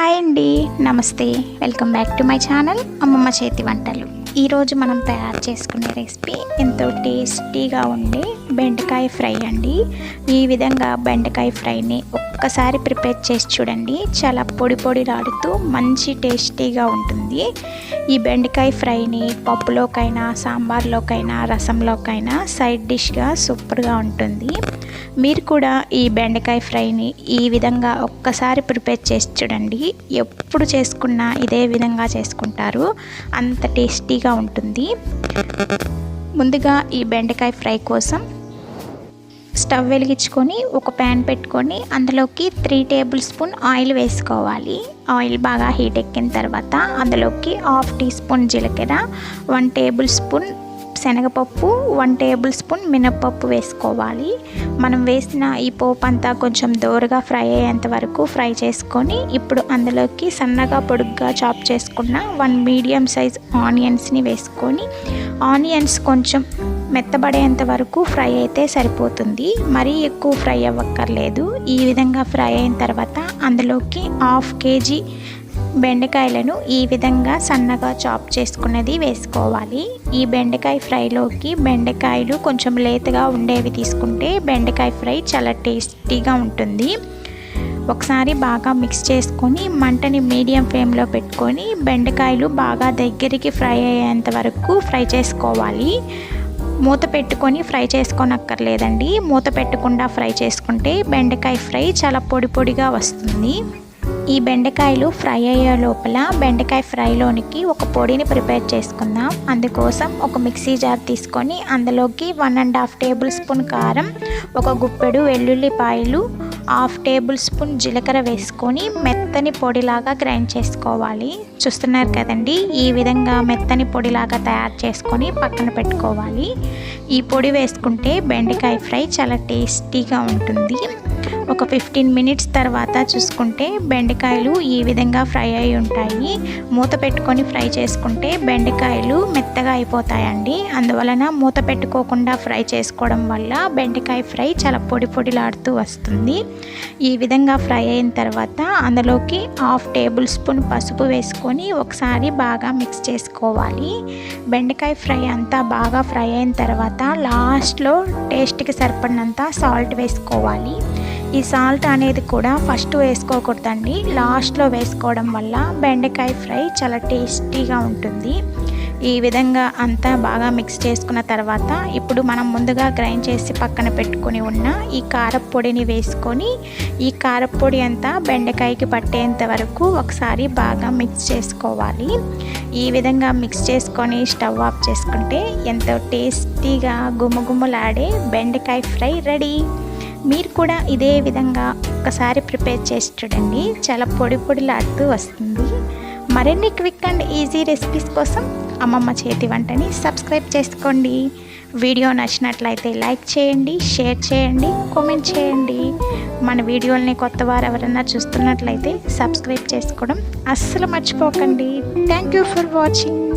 Hi అండి. నమస్తే. Welcome back to my channel అమ్మమ్మ చేతి వంటలు. ఈరోజు మనం తయారు చేసుకునే రెసిపీ ఎంతో టేస్టీగా ఉండే బెండకాయ ఫ్రై అండి. ఈ విధంగా బెండకాయ ఫ్రైని ఒక్కసారి ప్రిపేర్ చేసి చూడండి. చాలా పొడి పొడి రాడుతూ మంచి టేస్టీగా ఉంటుంది. ఈ బెండకాయ ఫ్రైని పప్పులోకైనా సాంబార్లోకైనా రసంలోకైనా సైడ్ డిష్గా సూపర్గా ఉంటుంది. మీరు కూడా ఈ బెండకాయ ఫ్రైని ఈ విధంగా ఒక్కసారి ప్రిపేర్ చేసి చూడండి. ఎప్పుడు చేసుకున్నా ఇదే విధంగా చేసుకుంటారు. అంత టేస్టీగా ఉంటుంది. ముందుగా ఈ బెండకాయ ఫ్రై కోసం స్టవ్ వెలిగించుకొని ఒక ప్యాన్ పెట్టుకొని అందులోకి త్రీ టేబుల్ స్పూన్ ఆయిల్ వేసుకోవాలి. ఆయిల్ బాగా హీట్ ఎక్కిన తర్వాత అందులోకి హాఫ్ టీ స్పూన్ జీలకర్ర వన్ టేబుల్ స్పూన్ శనగపప్పు వన్ టేబుల్ స్పూన్ మినప్పప్పు వేసుకోవాలి. మనం వేసిన ఈ పోపు అంతా కొంచెం దోరగా ఫ్రై అయ్యేంత వరకు ఫ్రై చేసుకొని ఇప్పుడు అందులోకి సన్నగా పొడుగ్గా చాప్ చేసుకున్న వన్ మీడియం సైజ్ ఆనియన్స్ని వేసుకొని ఆనియన్స్ కొంచెం మెత్తబడేంత వరకు ఫ్రై అయితే సరిపోతుంది. మరీ ఎక్కువ ఫ్రై అవ్వక్కర్లేదు. ఈ విధంగా ఫ్రై అయిన తర్వాత అందులోకి హాఫ్ కేజీ బెండకాయలను ఈ విధంగా సన్నగా చాప్ చేసుకున్నది వేసుకోవాలి. ఈ బెండకాయ ఫ్రైలోకి బెండకాయలు కొంచెం లేతగా ఉండేవి తీసుకుంటే బెండకాయ ఫ్రై చాలా టేస్టీగా ఉంటుంది. ఒకసారి బాగా మిక్స్ చేసుకొని మంటని మీడియం ఫ్లేమ్లో పెట్టుకొని బెండకాయలు బాగా దగ్గరికి ఫ్రై అయ్యేంత వరకు ఫ్రై చేసుకోవాలి. మూత పెట్టుకొని ఫ్రై చేసుకోనక్కర్లేదండి. మూత పెట్టకుండా ఫ్రై చేసుకుంటే బెండకాయ ఫ్రై చాలా పొడి పొడిగా వస్తుంది. ఈ బెండకాయలు ఫ్రై అయ్యే లోపల బెండకాయ ఫ్రైలోనికి ఒక పొడిని ప్రిపేర్ చేసుకుందాం. అందుకోసం ఒక మిక్సీ జార్ తీసుకొని అందులోకి one and half tablespoon కారం ఒక గుప్పెడు వెల్లుల్లిపాయలు హాఫ్ టేబుల్ స్పూన్ జీలకర్ర వేసుకొని మెత్తని పొడిలాగా గ్రైండ్ చేసుకోవాలి. చూస్తున్నారు కదండి ఈ విధంగా మెత్తని పొడిలాగా తయారు చేసుకొని పక్కన పెట్టుకోవాలి. ఈ పొడి వేసుకుంటే బెండకాయ ఫ్రై చాలా టేస్టీగా ఉంటుంది. ఒక ఫిఫ్టీన్ మినిట్స్ తర్వాత చూసుకుంటే బెండకాయలు ఈ విధంగా ఫ్రై అయి ఉంటాయి. మూత పెట్టుకొని ఫ్రై చేసుకుంటే బెండకాయలు మెత్తగా అయిపోతాయండి. అందువలన మూత పెట్టుకోకుండా ఫ్రై చేసుకోవడం వల్ల బెండకాయ ఫ్రై చాలా పొడి పొడిలాడుతూ వస్తుంది. ఈ విధంగా ఫ్రై అయిన తర్వాత అందులోకి హాఫ్ టేబుల్ స్పూన్ పసుపు వేసుకొని ఒకసారి బాగా మిక్స్ చేసుకోవాలి. బెండకాయ ఫ్రై అంతా బాగా ఫ్రై అయిన తర్వాత లాస్ట్లో టేస్ట్కి సరిపడినంత సాల్ట్ వేసుకోవాలి. ఈ సాల్ట్ అనేది కూడా ఫస్ట్ వేసుకోకూడదండి. లాస్ట్లో వేసుకోవడం వల్ల బెండకాయ ఫ్రై చాలా టేస్టీగా ఉంటుంది. ఈ విధంగా అంతా బాగా మిక్స్ చేసుకున్న తర్వాత ఇప్పుడు మనం ముందుగా గ్రైండ్ చేసి పక్కన పెట్టుకొని ఉన్న ఈ కారపొడిని వేసుకొని ఈ కారపొడి అంతా బెండకాయకి పట్టేంత వరకు ఒకసారి బాగా మిక్స్ చేసుకోవాలి. ఈ విధంగా మిక్స్ చేసుకొని స్టవ్ ఆఫ్ చేసుకుంటే ఎంతో టేస్టీగా గుమగుమలాడే బెండకాయ ఫ్రై రెడీ. మీరు కూడా ఇదే విధంగా ఒకసారి ప్రిపేర్ చేసి చూడండి. చాలా పొడి పొడిలాడుతూ వస్తుంది. మరిన్ని క్విక్ అండ్ ఈజీ రెసిపీస్ కోసం అమ్మమ్మ చేతి వంటని సబ్స్క్రైబ్ చేసుకోండి. వీడియో నచ్చినట్లయితే లైక్ చేయండి షేర్ చేయండి కామెంట్ చేయండి. మన వీడియోల్ని కొత్త వారు ఎవరైనా చూస్తున్నట్లయితే సబ్స్క్రైబ్ చేసుకోవడం అస్సలు మర్చిపోకండి. Thank you for watching.